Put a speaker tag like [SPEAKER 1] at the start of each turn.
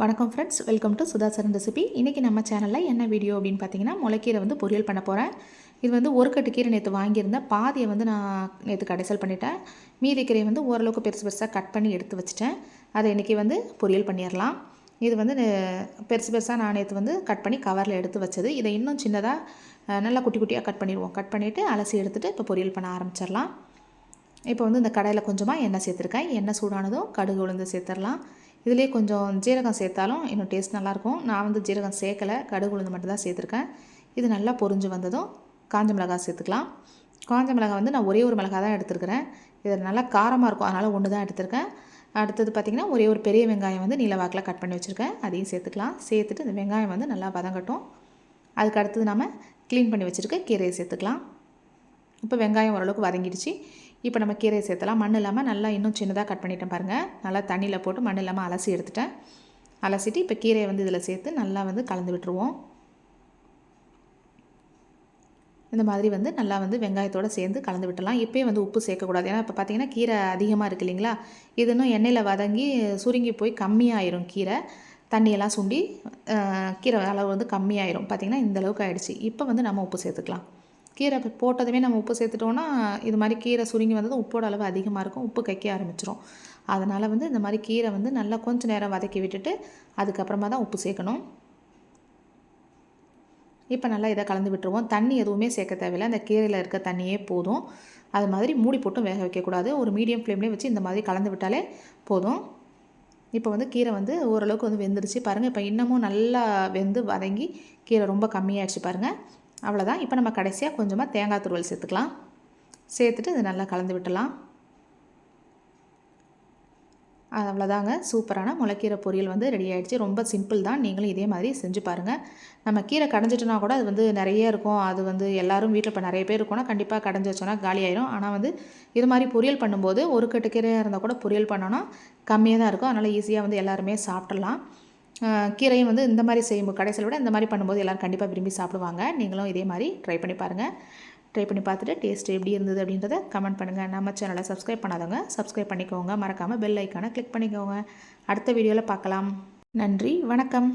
[SPEAKER 1] வணக்கம் friends welcome to Sudhasaran recipe இன்றைக்கி நம்ம சேனலில் என்ன வீடியோ அப்படின்னு பார்த்தீங்கன்னா முளைக்கீரை வந்து பொரியல் பண்ண போகிறேன் இது வந்து ஒரு கட்டு கீரை நேற்று வாங்கியிருந்தேன். பாதியை வந்து நான் நேற்று கடைசல் பண்ணிட்டேன். மீதி கீரையை வந்து ஓரளவுக்கு பெருசு பெருசாக கட் பண்ணி எடுத்து வச்சுட்டேன். அதை இன்றைக்கி வந்து பொரியல் பண்ணிடலாம். இது வந்து பெருசு பெருசாக நான் நேற்று வந்து கட் பண்ணி கவரில் எடுத்து வச்சது. இதை இன்னும் சின்னதாக நல்லா குட்டி குட்டியாக கட் பண்ணிடுவோம். கட் பண்ணிவிட்டு அலசி எடுத்துகிட்டு இப்போ பொரியல் பண்ண ஆரம்பிச்சிடலாம். இப்போ வந்து இந்த கடையில் கொஞ்சமாக எண்ணெய் சேர்த்துருக்கேன். எண்ணெய் சூடானதும் கடுகு உளுந்து சேர்த்துடலாம். இதுலேயே கொஞ்சம் ஜீரகம் சேர்த்தாலும் இன்னும் டேஸ்ட் நல்லாயிருக்கும். நான் வந்து ஜீரகம் சேர்க்கலை. கடுகு உளுந்து மட்டும் தான் சேர்த்துருக்கேன். இது நல்லா பொரிஞ்சு வந்ததும் காஞ்ச மிளகாய் சேர்த்துக்கலாம். காஞ்ச மிளகாய் வந்து நான் ஒரே ஒரு மிளகாய் தான் எடுத்துருக்கிறேன். இது நல்லா காரமாக இருக்கும். அதனால் ஒன்று தான் எடுத்திருக்கேன். அடுத்தது பார்த்திங்கன்னா ஒரே ஒரு பெரிய வெங்காயம் வந்து நீல வாக்கில் கட் பண்ணி வச்சுருக்கேன். அதையும் சேர்த்துக்கலாம். சேர்த்துட்டு இந்த வெங்காயம் வந்து நல்லா வதங்கட்டும். அதுக்கு அடுத்தது நம்ம க்ளீன் பண்ணி வச்சுருக்க கீரையை சேர்த்துக்கலாம். இப்போ வெங்காயம் ஓரளவுக்கு வதங்கிடுச்சு. இப்போ நம்ம கீரையை சேர்த்தலாம். மண் இல்லாமல் நல்லா இன்னும் சின்னதாக கட் பண்ணிட்டேன் பாருங்கள் நல்லா தண்ணியில் போட்டு மண் இல்லாமல் அலசி எடுத்துட்டேன். அலசிட்டு இப்போ கீரையை வந்து இதில் சேர்த்து நல்லா வந்து கலந்து விட்டுருவோம். இந்த மாதிரி வந்து நல்லா வந்து வெங்காயத்தோடு சேர்ந்து கலந்து விட்டலாம் இப்போயே வந்து உப்பு சேர்க்கக்கூடாது. ஏன்னா இப்போ பார்த்தீங்கன்னா கீரை அதிகமாக இருக்குது இல்லைங்களா? இது இன்னும் எண்ணெயில் வதங்கி சுருங்கி போய் கம்மியாயிரும் கீரை. தண்ணியெல்லாம் சுண்டி கீரை அளவு வந்து கம்மியாயிரும். பார்த்திங்கன்னா இந்த அளவுக்கு ஆகிடுச்சு இப்போ வந்து நம்ம உப்பு சேர்த்துக்கலாம். கீரை இப்போ போட்டதுமே நம்ம உப்பு சேர்த்துட்டோன்னா இது மாதிரி கீரை சுருங்கி வந்ததும் உப்போட அளவு அதிகமாக இருக்கும். உப்பு கைக்க ஆரம்பிச்சிரும். அதனால் வந்து இந்த மாதிரி கீரை வந்து நல்லா கொஞ்சம் நேரம் வதக்கி விட்டுட்டு அதுக்கப்புறமா தான் உப்பு சேர்க்கணும். இப்போ நல்லா இதை கலந்து விட்டுருவோம். தண்ணி எதுவுமே சேர்க்க தேவையில்லை. அந்த கீரையில் இருக்க தண்ணியே போதும். அது மாதிரி மூடி போட்டும் வேக வைக்கக்கூடாது. ஒரு மீடியம் ஃப்ளேம்லேயே வச்சு இந்த மாதிரி கலந்து விட்டாலே போதும். இப்போ வந்து கீரை வந்து ஓரளவுக்கு வந்து வெந்துருச்சு. பாருங்கள் இப்போ இன்னமும் நல்லா வெந்து வதங்கி கீரை ரொம்ப கம்மியாகிடுச்சு பாருங்கள் அவ்வளோதான் இப்போ நம்ம கடைசியாக கொஞ்சமாக தேங்காய் துருவல் சேர்த்துக்கலாம். சேர்த்துட்டு இது நல்லா கலந்து விட்டலாம். அது அவ்வளோதாங்க சூப்பரான முளைக்கீரை பொரியல் வந்து ரெடி ஆகிடுச்சு ரொம்ப சிம்பிள் தான். நீங்களும் இதே மாதிரி செஞ்சு பாருங்கள் நம்ம கீரை கடைஞ்சிட்டோன்னா கூட அது வந்து நிறைய இருக்கும். அது வந்து எல்லாரும் வீட்டில் இப்போ நிறைய பேர் இருக்கோம்னா கண்டிப்பாக கடைஞ்சி வச்சோன்னா காலியாயிரும் ஆனால் வந்து இது மாதிரி பொரியல் பண்ணும்போது ஒரு கட்டு கீரையாக இருந்தால் கூட பொரியல் பண்ணோன்னா கம்மியாக தான் இருக்கும். அதனால் ஈஸியாக வந்து எல்லாருமே சாப்பிட்றலாம் கீரையும் வந்து இந்த மாதிரி செய்யும்போது கடைசியில் விட இந்த மாதிரி பண்ணும்போது எல்லோரும் கண்டிப்பாக விரும்பி சாப்பிடுவாங்க. நீங்களும் இதே மாதிரி ட்ரை பண்ணி பாருங்கள் ட்ரை பண்ணி பார்த்துட்டு டேஸ்ட் எப்படி இருந்தது அப்படின்றத கமெண்ட் பண்ணுங்கள் நம்ம சேனலை சப்ஸ்கிரைப் பண்ணாதவங்க சப்ஸ்கிரைப் பண்ணிக்கோங்க. மறக்காமல் பெல் ஐக்கானை கிளிக் பண்ணிக்கோங்க. அடுத்த வீடியோவில் பார்க்கலாம். நன்றி வணக்கம்.